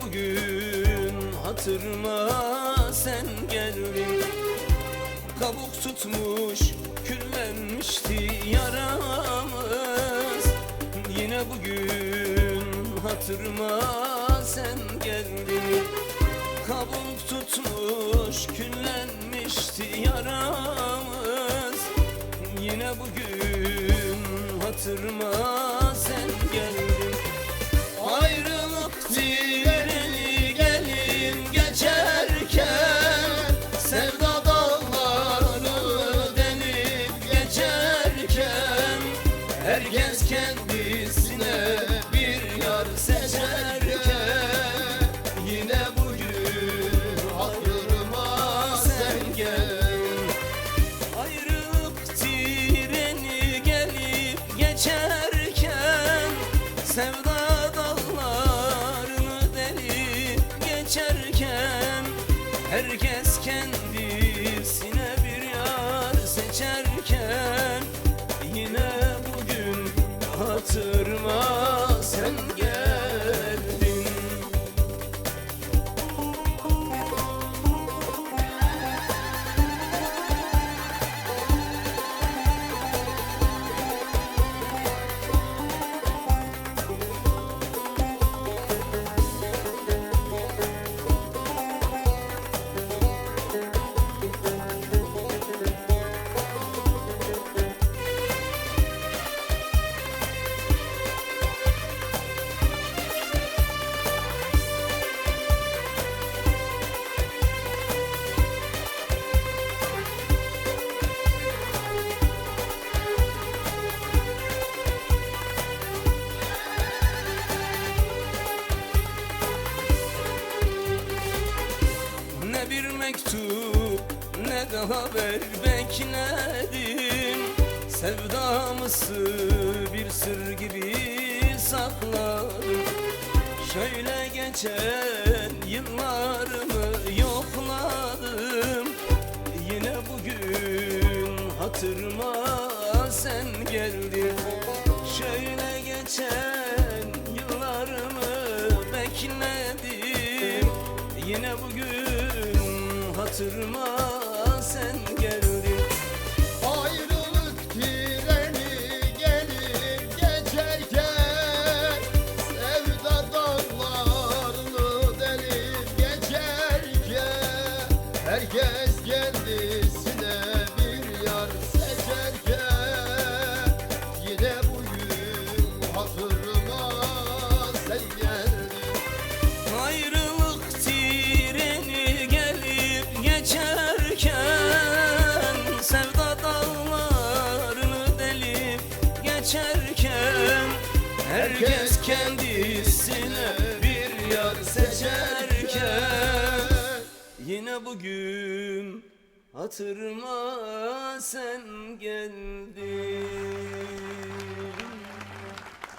bugün hatırıma sen geldin. Kabuk tutmuş küllenmişti yaramız. Yine bugün hatırıma sen geldin. Kabuk tutmuş küllenmişti yaramız. Yine bugün hatırıma sen geldin. Ayrılık treni Herkes kendisine bir yar seçerken Yine bugün hatırıma sen gel Ayrılık treni gelip geçerken Sevda dallarını delip geçerken Herkes kendisine bir yar seçerken hatırıma sen geldin mektup ne de haber bekledim. Sevdamızı bir sır gibi sakladım. Şöyle geçen yıllarımı yokladım. Yine bugün hatırıma sen geldin. Şöyle geçen yıllarımı bekledim. Yine bugün hatırıma sen geldin Herkes kendisine bir yar seçerken Yine bugün hatırıma sen geldin